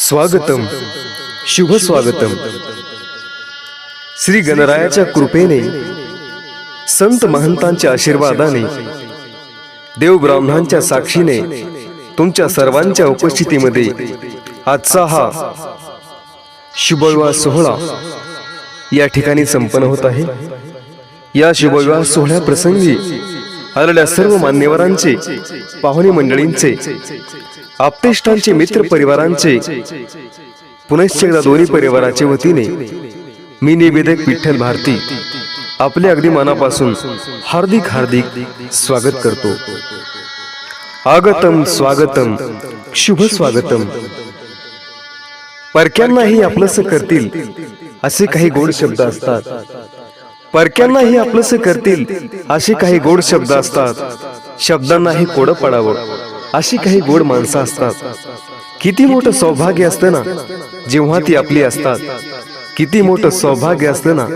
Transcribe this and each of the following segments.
स्वागतम. शुभ स्वागतम. श्री गणरायाच्या कृपेने संत महंतांच्या आशीर्वादाने देव ब्राह्मणांच्या साक्षीने तुमच्या सर्वांच्या उपस्थितीमध्ये आजचा हा शुभविवाह सोहळा या ठिकाणी संपन्न होत आहे. या शुभविवाह सोहळ्या प्रसंगी आलेल्या सर्व मान्यवरांचे पाहुणे मंडळींचे आप्तेष्टांचे मित्र परिवारांचे पुनश्च दोन्ही परिवाराच्या वतीने मी निवेदक विठ्ठल भारती आपले अगदी मनापासून हार्दिक हार्दिक स्वागत करतो. आगतम स्वागतम शुभ स्वागतम. परक्यांनाही आपलंस करतील असे काही गोड शब्द असतात. परक्यांनाही आपलंसं करतील असे काही गोड शब्द असतात. शब्दांनाही कोडं पडावं अशी काही गोड माणसं असतात. किती मोठं सौभाग्य असतं ना जेव्हा ती आपली असतात. किती मोठं सौभाग्य असतं ना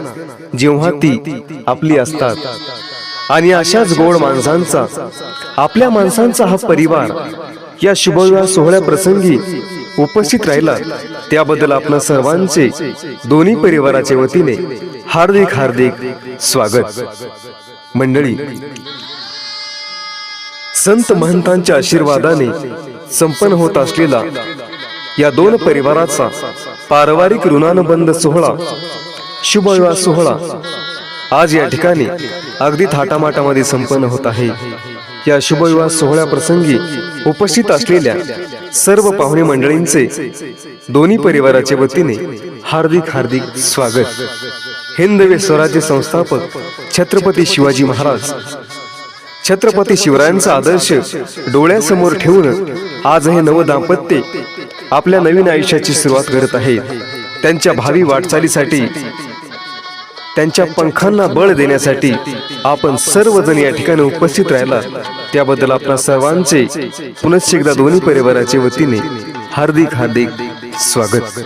जेव्हा ती आपली असतात. आणि अशाच गोड माणसांचा आपल्या माणसांचा हा परिवार या शुभविवाह सोहळ्या प्रसंगी उपस्थित राहिला. त्याबद्दल आपण सर्वांचे दोन्ही परिवाराच्या वतीने हार्दिक हार्दिक स्वागत. मंडळी संत महंतांच्या आशीर्वादाने संपन्न होत असलेला या दोन परिवाराचा पारिवारिक ऋणानुबंध सोहळा शुभविवाह सोहळा आज या ठिकाणी अगदी थाटामाटामध्ये संपन्न होत आहे. या शुभविवाह सोहळ्याप्रसंगी उपस्थित असलेल्या सर्व पाहुणे मंडळींचे दोन्ही परिवाराच्या वतीने हार्दिक हार्दिक स्वागत. हिंदवे स्वराज्य संस्थापक छत्रपती शिवाजी महाराज. छत्रपती शिवरायांचा आदर्श डोळ्यासमोर ठेवून आज हे नव दाम्पत्य आपल्या नवीन आयुष्याची सुरुवात करत आहेत त्यांच्या भावी वाटचालीसाठी त्यांच्या पंखांना बळ देण्यासाठी आपण सर्वजण या ठिकाणी उपस्थित राहिला. त्याबद्दल आपणा सर्वांचे पुनश्च एकदा दोन्ही परिवाराच्या वतीने हार्दिक हार्दिक स्वागत.